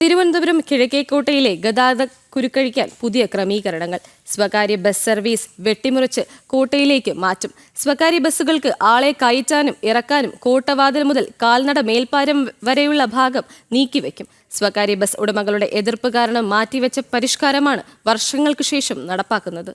തിരുവനന്തപുരം കിഴക്കേക്കോട്ടയിലെ ഗതാഗത കുരുക്കഴിക്കാൻ പുതിയ ക്രമീകരണങ്ങൾ. സ്വകാര്യ ബസ് സർവീസ് വെട്ടിമുറിച്ച് കോട്ടയിലേക്ക് മാറ്റും. സ്വകാര്യ ബസ്സുകൾക്ക് ആളെ കയറ്റാനും ഇറക്കാനും കോട്ടവാതിൽ മുതൽ കാൽനട മേൽപ്പാരം വരെയുള്ള ഭാഗം നീക്കിവെക്കും. സ്വകാര്യ ബസ് ഉടമകളുടെ എതിർപ്പ് കാരണം മാറ്റിവെച്ച പരിഷ്കാരമാണ് വർഷങ്ങൾക്ക് ശേഷം നടപ്പാക്കുന്നത്.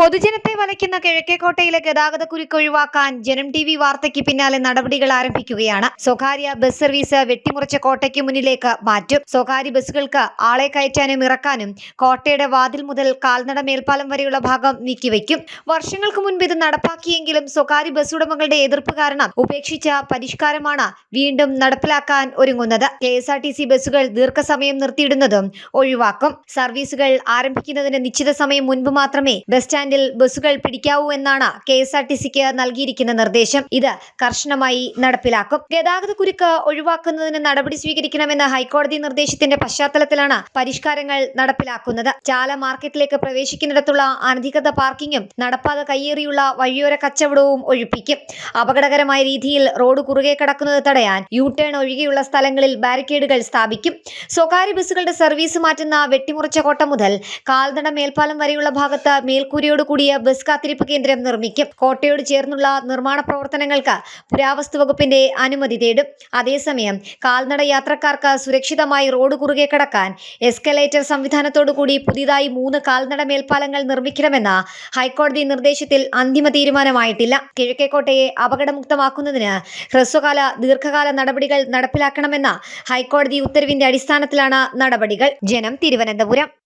പൊതുജനത്തെ വലയ്ക്കുന്ന കിഴക്കേക്കോട്ടയിലെ ഗതാഗത കുരുക്ക് ഒഴിവാക്കാൻ ജനം ടി വി വാർത്തയ്ക്ക് പിന്നാലെ നടപടികൾ ആരംഭിക്കുകയാണ്. സ്വകാര്യ ബസ് സർവീസ് വെട്ടിമുറിച്ച കോട്ടയ്ക്ക് മുന്നിലേക്ക് മാറ്റും. സ്വകാര്യ ബസ്സുകൾക്ക് ആളെ കയറ്റാനും ഇറക്കാനും കോട്ടയുടെ വാതിൽ മുതൽ കാൽനട മേൽപ്പാലം വരെയുള്ള ഭാഗം നീക്കിവെക്കും. വർഷങ്ങൾക്ക് മുൻപ് ഇത് നടപ്പാക്കിയെങ്കിലും സ്വകാര്യ ബസ് ഉടമകളുടെ എതിർപ്പ് കാരണം ഉപേക്ഷിച്ച പരിഷ്കാരമാണ് വീണ്ടും നടപ്പിലാക്കാൻ ഒരുങ്ങുന്നത്. K S R T C ബസ്സുകൾ ദീർഘസമയം നിർത്തിയിടുന്നതും ഒഴിവാക്കും. സർവീസുകൾ ആരംഭിക്കുന്നതിന് നിശ്ചിത സമയം മുൻപ് മാത്രമേ ബസ് സ്റ്റാൻഡിൽ ബസ്സുകൾ പിടിക്കാവൂ എന്നാണ് കെ എസ് ആർ ടി സിക്ക് നൽകിയിരിക്കുന്ന നിർദ്ദേശം. ഇത് കർശനമായി നടപ്പിലാക്കും. ഗതാഗത കുരുക്ക് ഒഴിവാക്കുന്നതിന് നടപടി സ്വീകരിക്കണമെന്ന ഹൈക്കോടതി നിർദ്ദേശത്തിന്റെ പശ്ചാത്തലത്തിലാണ് പരിഷ്കാരങ്ങൾ നടപ്പിലാക്കുന്നത്. ചാല മാർക്കറ്റിലേക്ക് പ്രവേശിക്കുന്നിടത്തുള്ള അനധികൃത പാർക്കിങ്ങും നടപ്പാത കയ്യേറിയുള്ള വഴിയോര കച്ചവടവും ഒഴിപ്പിക്കും. അപകടകരമായ രീതിയിൽ റോഡ് കുറുകെ കടക്കുന്നത് തടയാൻ യു ടേൺ ഒഴികെയുള്ള സ്ഥലങ്ങളിൽ ബാരിക്കേഡുകൾ സ്ഥാപിക്കും. സ്വകാര്യ ബസ്സുകളുടെ സർവീസ് മാറ്റുന്ന വെട്ടിമുറിച്ച കോട്ട മുതൽ കാൽനട മേൽപ്പാലം വരെയുള്ള ഭാഗത്ത് മേൽക്കൂരയോട് കൂടിയ ബസ് കാത്തിരിപ്പ് കേന്ദ്രം നിർമ്മിക്കും. കോട്ടയോട് ചേർന്നുള്ള നിർമ്മാണ പ്രവർത്തനങ്ങൾക്ക് പുരാവസ്തു വകുപ്പിന്റെ അനുമതി തേടും. അതേസമയം കാൽനട യാത്രക്കാർക്ക് സുരക്ഷിതമായി റോഡ് കുറുകെ കടക്കാൻ എസ്കലേറ്റർ സംവിധാനത്തോടു കൂടി പുതിയതായി മൂന്ന് കാൽനട മേൽപ്പാലങ്ങൾ നിർമ്മിക്കണമെന്ന ഹൈക്കോടതി നിർദ്ദേശത്തിൽ അന്തിമ തീരുമാനമായിട്ടില്ല. കിഴക്കേക്കോട്ടയെ അപകടമുക്തമാക്കുന്നതിന് ഹ്രസ്വകാല ദീർഘകാല നടപടികൾ നടപ്പിലാക്കണമെന്ന ഹൈക്കോടതി ഉത്തരവിന്റെ അടിസ്ഥാനത്തിലാണ് നടപടികൾ. ജനം തിരുവനന്തപുരം.